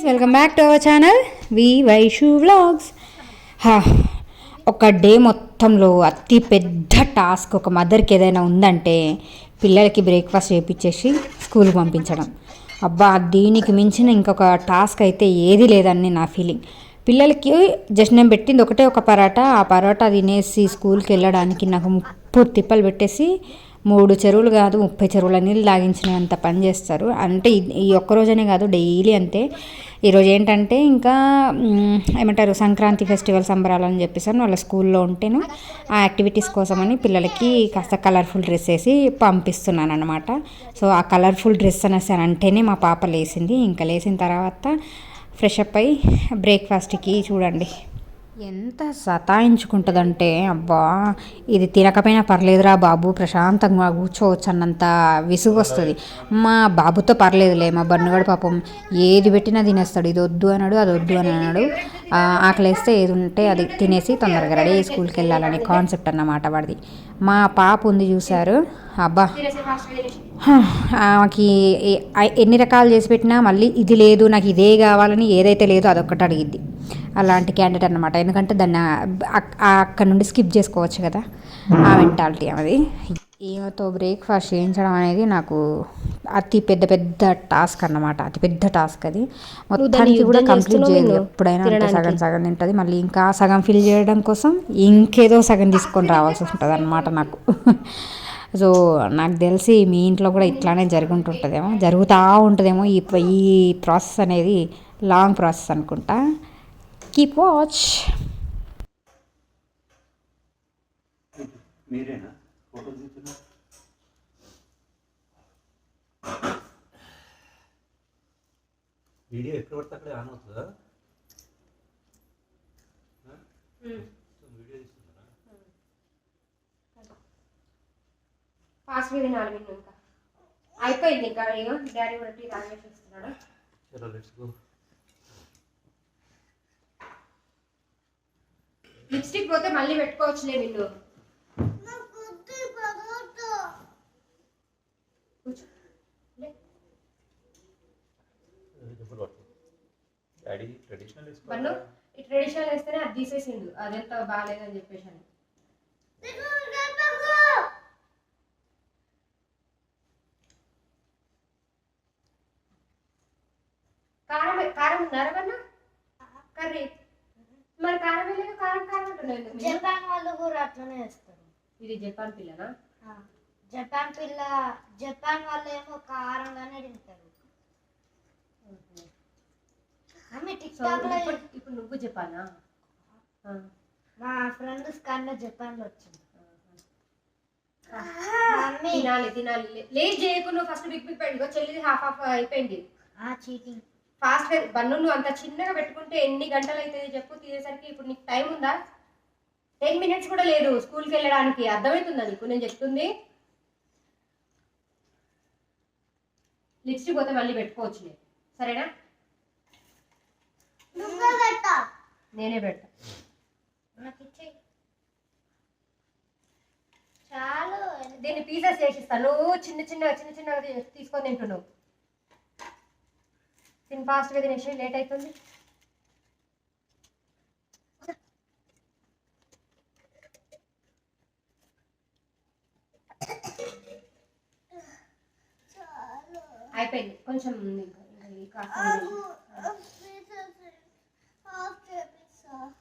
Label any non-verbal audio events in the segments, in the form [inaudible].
Guys welcome back to our channel V Vaishu vlogs ఒక day మొత్తంలో అతి పెద్ద టాస్క్ ఒక మదర్కి ఏదైనా ఉందంటే పిల్లలకి బ్రేక్ఫాస్ట్ చేయించేసి స్కూల్కి పంపించడం. అబ్బా దీనికి మించిన ఇంకొక టాస్క్ అయితే ఏది లేదని నా ఫీలింగ్ పిల్లలకి జస్ట్ నేను పెట్టింది ఒకటే ఒక పరాటా ఆ పరాటా తినేసి స్కూల్కి వెళ్ళడానికి నాకు ముప్పు తిప్పలు పెట్టేసి మూడు చెరువులు కాదు ముప్పై చెరువుల నీళ్ళు లాగించినంత పని చేస్తారు. అంటే ఈ- ఒక్కరోజనే ఒక్క కాదు డైలీ అంతే. ఈరోజు ఏంటంటే ఇంకా ఏమంటారు సంక్రాంతి ఫెస్టివల్ సంబరాలని చెప్పేసాను వాళ్ళ స్కూల్లో ఉంటేను ఆ యాక్టివిటీస్ కోసమని పిల్లలకి కాస్త కలర్ఫుల్ డ్రెస్ వేసి పంపిస్తున్నాను అనమాట సో ఆ కలర్ఫుల్ డ్రెస్ అనేసి అంటేనే మా పాప లేచింది. ఇంకా లేచిన తర్వాత ఫ్రెష్ అప్ అయి బ్రేక్ఫాస్ట్కి చూడండి ఎంత సతాయించుకుంటుందంటే అబ్బా ఇది తినకపోయినా పర్లేదురా బాబు ప్రశాంతంగా కూర్చోవచ్చు అన్నంత విసుగు వస్తుంది మా బాబుతో పర్లేదులే మా బన్నుగాడు పాపం ఏది పెట్టినా తినేస్తాడు. ఇది వద్దు అన్నాడు అది వద్దు అని అన్నాడు. ఆకలిస్తే ఆకలేస్తే ఏది ఉంటే అది తినేసి తొందరగా రెడీ స్కూల్కి వెళ్ళాలనే కాన్సెప్ట్ అన్నమాట వాడిది. మా పాప ఉంది చూశారు. అబ్బా. హ, ఆమెకి ఎన్ని రకాలు చేసి పెట్టినా మళ్ళీ ఇది లేదు నాకు ఇదే కావాలని ఏదైతే లేదో అదొక్కటి అడిగిద్ది. అలాంటి క్యాండిడేట్ అనమాట ఎందుకంటే దాన్ని అక్కడ నుండి స్కిప్ చేసుకోవచ్చు కదా. ఆ మెంటాలిటీ అది ఈమెతో బ్రేక్ఫాస్ట్ చేయించడం అనేది నాకు అతి పెద్ద పెద్ద టాస్క్ అన్నమాట. అతి పెద్ద టాస్క్ అది. మొత్తానికి కూడా కంప్లీట్ చేయదు ఎప్పుడైనా అంటే సగం సగం తింటుంది. మళ్ళీ ఇంకా సగం ఫిల్ చేయడం కోసం ఇంకేదో సగం తీసుకొని రావాల్సి ఉంటుంది అనమాట నాకు. సో నాకు తెలిసి మీ ఇంట్లో కూడా ఇట్లానే జరుగుంటుంటుందేమో జరుగుతూ ఉంటుందేమో ఈ ఈ ప్రాసెస్ అనేది లాంగ్ ప్రాసెస్ అనుకుంటా. కీప్ వాచ్ మీరేనా? ఫోటో తీస్తున్నా వీడియో ఎక్కడ పడితే అక్కడే ఆన్ అవుతుందా ఆ? వీడియో తీస్తున్నారా ఫాస్ట్గా తినాలి మీరు ఇంకా. అయిపోయింది ఇంకా ఇగో డాడీ కూడా టీ తాగేసి వస్తున్నాడు. చలో లెట్స్ గో లిప్స్టిక్ పోతే మళ్ళీ పెట్టుకోవచ్చులే నిన్ను బన్ను ఈ ట్రెడిషనల్ వేస్తేనే అది తీసేసిండు. అదంతా బాగాలేదని చెప్పేసి అని కారం కారం ఉన్నారా బన్ను కర్రీ. మరి కారం వేయలేదు కారం కారం ఎందుకు? జపాన్ వాళ్ళు కూడా అట్లనే చేస్తారు. ఇది జపాన్ పిల్లనా? జపాన్ పిల్ల జపాన్ వాళ్ళు ఏమో కారంగానే తింటారు. ఆమె టిక్ సో టాక్లో ఇప్పుడు నువ్వు జపానా. మా ఫ్రెండ్ స్కన్న జపాన్లో వచ్చింది తినాలి తినాలి. లేట్ చేయకుండా ఫస్ట్ బిగ్ బిగ్ పెట్టుకో చెల్లిది హాఫ్ హాఫ్ అయిపోయింది. ఆ చీటింగ్. ఫాస్ట్గా బన్ను నువ్వు అంత చిన్నగా పెట్టుకుంటే ఎన్ని గంటలు అవుతుంది చెప్పు తీసేసరికి ఇప్పుడు నీకు టైం ఉందా? టెన్ మినిట్స్ కూడా లేదు స్కూల్కి వెళ్ళడానికి అర్థమవుతుందా నీకు? నేను చెప్తుంది. లిప్స్టిక్ పోతే మళ్ళీ పెట్టుకోవచ్చులే సరేనా? నేనే పెడతా. చాలు. దీన్ని పీసెస్ చేసిస్తాను చిన్న చిన్న చిన్న చిన్నగా తీసుకొని తింటున్నావు. తిని ఫాస్ట్గా తినేసి లేట్ అవుతుంది అయిపోయింది. కొంచెం ఉంది.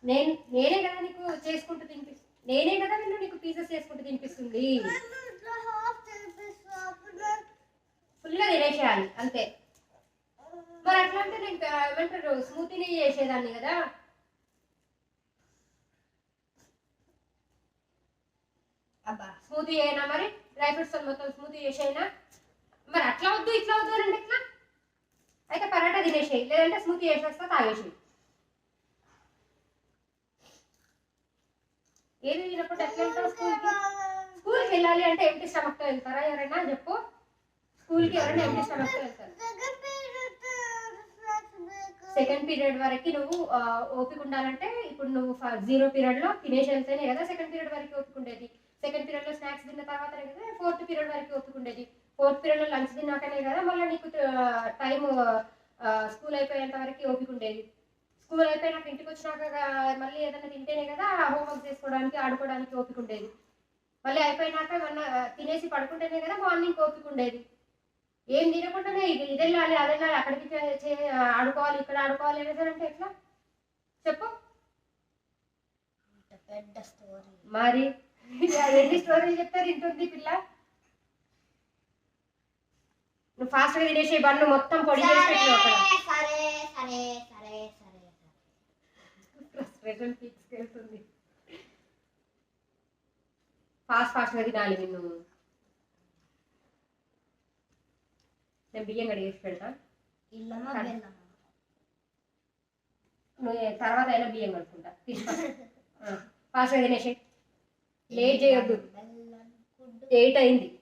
నేను నేనే కదా నీకు చేసుకుంటూ తినిపిస్తు. నేనే కదా నిన్ను నీకు పీసెస్ చేసుకుంటూ తినిపిస్తుంది. ఫుల్గా తినేసేయాలి. అంతే. మరి అట్లా అంటే నేను ఏమంటారు స్మూతీని చేసేదాన్ని కదా. అబ్బా స్మూతీ అయినా మరి? డ్రై ఫ్రూట్స్ మొత్తం స్మూతీ చేసేయినా? మరి అట్లా వద్దు ఇట్లా వద్దు అని ఇట్లా ఎట్లా? అయితే పరాటా తినేసేయి లేదంటే స్మూతీ చేసేస్తా తాగేసేయి. ఏది తినప్పుడు ఎట్లా వెళ్తావు స్కూల్కి? స్కూల్కి వెళ్ళాలి అంటే ఎంటీ స్టమక్తో వెళ్తారా? ఎవరైనా చెప్పు. స్కూల్కి ఎవరైనా ఎంటీ స్టమక్తో వెళ్తారు? సెకండ్ పీరియడ్ వరకు నువ్వు ఓపిక ఉండాలంటే ఇప్పుడు నువ్వు జీరో పీరియడ్లో తినేసి వెళ్తేనే కదా సెకండ్ పీరియడ్ వరకు ఓపిక ఉండేది. సెకండ్ పీరియడ్లో స్నాక్స్ తిన్న తర్వాత కదా ఫోర్త్ పీరియడ్ వరకు ఓపిక ఉండేది. ఫోర్త్ పీరియడ్లో లంచ్ తిన్నాకనే కదా మళ్ళీ నీకు టైం స్కూల్ అయిపోయేంత వరకు ఓపిక ఉండేది. స్కూల్ అయిపోయినాక ఇంటికి వచ్చినాక మళ్ళీ ఏదైనా తింటేనే కదా హోంవర్క్ చేసుకోవడానికి ఆడుకోవడానికి ఓపిక ఉండేది. మళ్ళీ అయిపోయినాక ఏమన్నా తినేసి పడుకుంటేనే కదా మార్నింగ్ ఓపిక ఉండేది. ఏం తినకుండానే ఇది ఇది వెళ్ళాలి అది వెళ్ళాలి అక్కడికి ఆడుకోవాలి ఇక్కడ ఆడుకోవాలి అంటే ఎట్లా? చెప్పు. పెద్ద స్టోరీ. మరి? ఎన్ని స్టోరీలు చెప్తే తింటుంది పిల్ల? నువ్వు ఫాస్ట్గా తినేసి బన్ను మొత్తం పొడి ఫ్రస్ట్రేషన్ [laughs] వెళ్తుంది. ఫాస్ట్ ఫాస్ట్గా తినాలి నిన్ను. నేను బియ్యం కడిగేసి పెడతా. తర్వాత అయినా బియ్యం కడుక్కుంటా. ఫాస్ట్గా తినేసి. లేట్ చేయొద్దు. ఎయిట్ అయింది.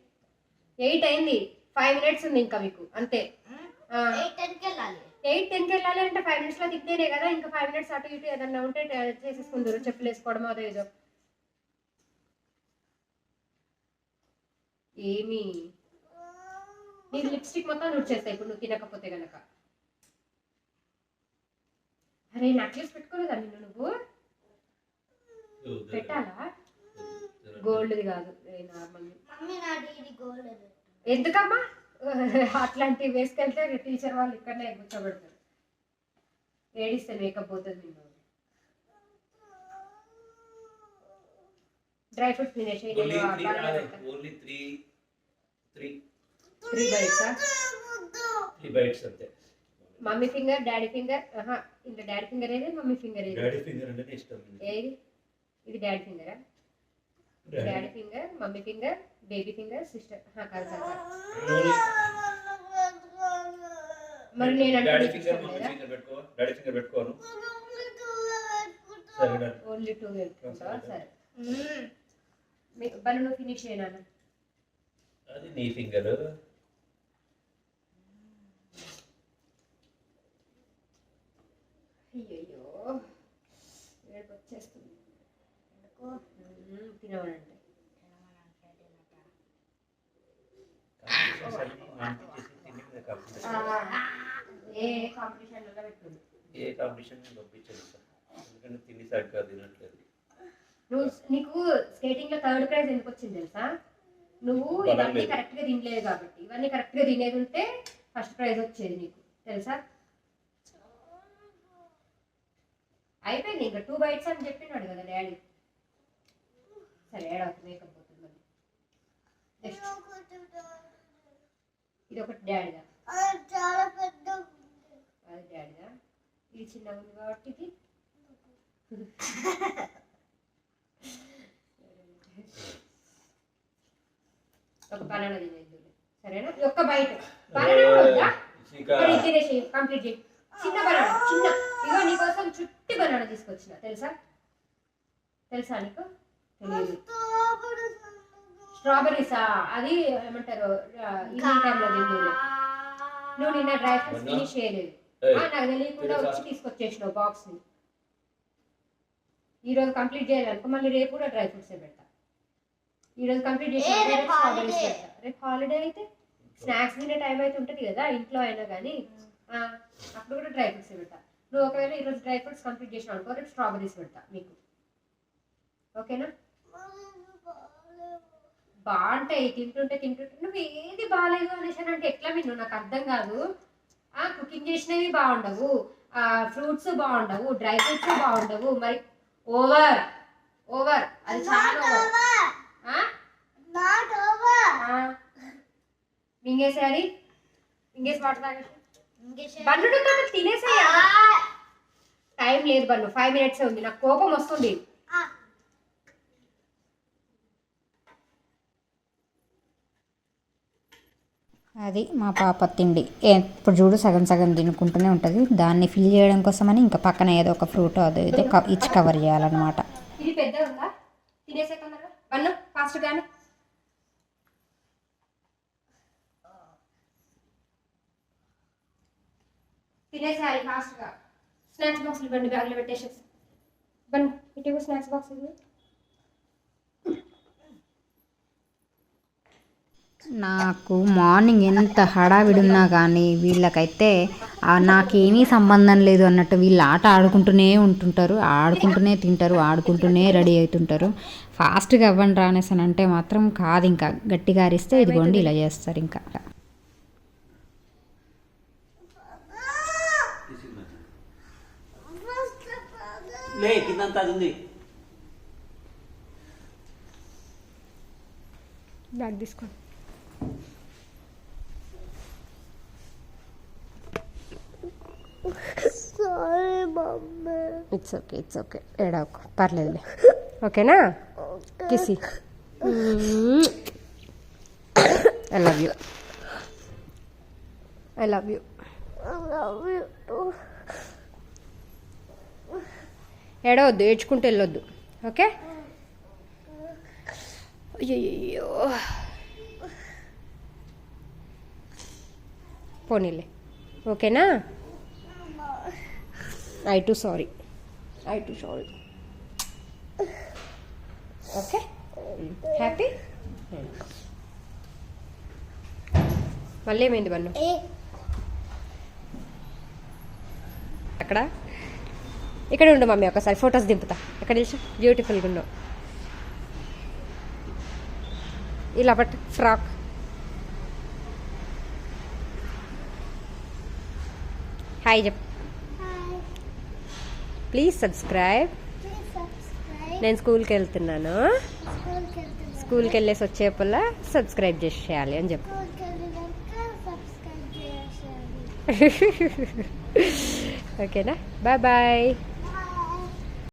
ఎయిట్ అయింది. ఫైవ్ మినిట్స్ ఉంది ఇంకా మీకు. అంతే. ఎయిట్ టెన్కి వెళ్ళాలి. అంటే ఫైవ్ మినిట్స్లో తింటేనే కదా. ఇంకా ఫైవ్ మినిట్స్ అటు ఇటు ఏదన్నా ఉంటే చేసేసుకుందరు. చెప్పులు వేసుకోవడం అదో ఏదో. ఏమి? నీ లిప్స్టిక్ మొత్తం నూట్ చేస్తాయి ఇప్పుడు నువ్వు తినకపోతే గనక. అరే నెక్లెస్ పెట్టుకోలేదా నిన్ను నువ్వు? పెట్టాలా? గోల్డ్ది కాదు నార్మల్ ఎందుకమ్మా? [laughs] అట్లాంటివి వేసుకెళ్తే టీచర్ వాళ్ళు ఇక్కడనే కూర్చోబెడతారు. ఏడిస్తే మేకప్ పోతుంది నిన్ను. డ్రై ఫ్రూట్స్ తినేసి ఓన్లీ త్రీ బైట్సా త్రీ బైట్స్ అంతే. మమ్మీ ఫింగర్ డాడీ ఫింగర్ ఇంకా డాడీ ఫింగర్ ఏది మమ్మీ ఫింగర్ ఏది? డాడీ ఫింగర్ అంటేనే ఇష్టం ఏది? ఇది daddy ఫింగరా daddy finger mummy finger baby finger sister కాదు కాదు కాదు. మరి నేను అంటే డాడీ ఫింగర్ మమ్మీ ఫింగర్ పెట్టుకో డాడీ ఫింగర్ పెట్టుకోను సరే డాడీ. ఓన్లీ టూ పెట్టుకుంటావా సరే మీ బలు నువ్వు ఫినిష్ చేయనా అది నీ ఫింగర్ అయ్యయ్యో. ఏడుపు వచ్చేస్తుంది. మ్మ్, తినమనంటే ఏ కాంపిటీషన్లో ఏ కాంపిటీషన్ పంపించదు సార్. ఎందుకంటే తిని సరిగ్గా తినట్లేదు. నువ్వు నీకు స్కేటింగ్లో థర్డ్ ప్రైజ్ ఎందుకు వచ్చింది తెలుసా? నువ్వు ఇవన్నీ. కరెక్ట్గా తినలేదు కాబట్టి. ఇవన్నీ కరెక్ట్గా తినేది ఉంటే ఫస్ట్ ప్రైజ్ వచ్చేది నీకు. తెలుసా? అయిపోయింది. ఇంకా టూ బైట్స్ అని చెప్పినాడు కదా డాడీ. సరే మేకప్ పోతుంది మళ్ళీ. నెక్స్ట్ ఇది ఒకటి డాడీదా? చాలా పెద్ద అది డాడీదా? ఇది చిన్నగా ఉంది కాబట్టి ఇది. ఒక బనానా తినేది సరేనా? ఒక్క బయట బనానా కూడా కంప్లీట్ చేయి. చిన్న బనానా చిన్న. ఇగో నీకోసం చుట్టి బనానా తీసుకొచ్చిన. తెలుసా? తెలుసా నీకు? తెలియదు స్ట్రాబెర్రీసా అది ఏమంటారు? ఈవినింగ్ టైంలో తింటుంది నువ్వు నిన్న డ్రై ఫ్రూట్స్? ఫినిష్ చేయలేదు. నాకు తెలియకుండా? వచ్చి తీసుకొచ్చేసినావు బాక్స్ని ఈ రోజు కంప్లీట్ చేయాలనుకో మళ్ళీ రేపు కూడా డ్రై ఫ్రూట్స్ పెడతా. ఈ రోజు కంప్లీట్ చేసి holiday. పెడతా. రేపు హాలిడే అయితే స్నాక్స్ తినే టైం అయితే ఉంటుంది కదా ఇంట్లో అయినా కానీ. అప్పుడు కూడా డ్రై ఫ్రూట్స్ పెడతా. నువ్వు ఒకవేళ ఈ రోజు డ్రై ఫ్రూట్స్ కంప్లీట్ చేసినావు అనుకో రేపు స్ట్రాబెరీస్ పెడతా మీకు. ఓకేనా? బాగుంటాయి తింటుంటే తింటుంటే. నువ్వు ఏది బాగాలేదు అనేసి అంటే ఎట్లా విన్ను నాకు అర్థం కాదు. ఆ కుకింగ్ చేసినవి బాగుండవు. ఆ ఫ్రూట్స్ బాగుండవు డ్రై ఫ్రూట్స్ బాగుండవు. మరి ఓవర్ ఓవర్ అది చాలా. మింగేసేయాలి? మింగేసి వాటర్ తాగేసి? తినేసేయా టైం లేదు బన్ను ఫైవ్ మినిట్స్ ఉంది. నాకు కోపం వస్తుంది. అది మా పాప తిండి. ఎప్పుడు చూడు సగం సగం తినుకుంటూనే ఉంటుంది. దాన్ని ఫిల్ చేయడం కోసమని ఇంకా పక్కన ఏదో ఒక ఫ్రూట్ అదో ఏదో క- ఇచ్చి కవర్ చేయాలన్నమాట. ఇది పెద్ద ఉందా? తినేసే బన్ను ఫాస్ట్ గాను. తినేసేయాలి ఫాస్ట్గా స్నాక్స్ బాక్స్ ఇవ్వండి బ్యాగ్లో పెట్టేసేసి ఇవ్వండి ఇటు స్నాక్స్ బాక్స్ ఇవ్వండి నాకు మార్నింగ్ ఎంత హడావిడి ఉన్నా కానీ వీళ్ళకైతే నాకేమీ సంబంధం లేదు అన్నట్టు వీళ్ళు ఆట ఆడుకుంటూనే ఉంటుంటారు ఆడుకుంటూనే తింటారు ఆడుకుంటూనే రెడీ అవుతుంటారు. ఫాస్ట్గా అవ్వండి రానేసానంటే అని అంటే మాత్రం కాదు ఇంకా. గట్టిగా అరిస్తే ఇదిగోండి ఇలా చేస్తారు ఇంకా. లే కిందంతా అది ఉంది. బ్యాగ్ తీసుకో. ఇట్స్ ఓకే ఇట్స్ ఓకే ఏడవకు పర్లేదులే. ఓకేనా? కిసి I love you I love you ఏడవద్దు ఏడ్చుకుంటూ వెళ్ళొద్దు. ఓకే? అయ్యో పోనీలే. ఓకేనా? I too sorry. I too sorry. Okay? Happy? మళ్ళీ ఏమైంది బన్ను? అక్కడ? ఇక్కడ ఉండు మమ్మీ ఒకసారి ఫొటోస్ దింపుతా. ఎక్కడ నిల్చో బ్యూటిఫుల్గా ఉన్నావు ఇలా బట్ ఫ్రాక్. హాయ్ చెప్ ప్లీజ్ సబ్స్క్రైబ్ నేను స్కూల్కి వెళ్తున్నాను. స్కూల్కి వెళ్ళేసి వచ్చేపల్లా సబ్స్క్రైబ్ చేసేయాలి అని చెప్పు. [laughs] ఓకేనా? Bye bye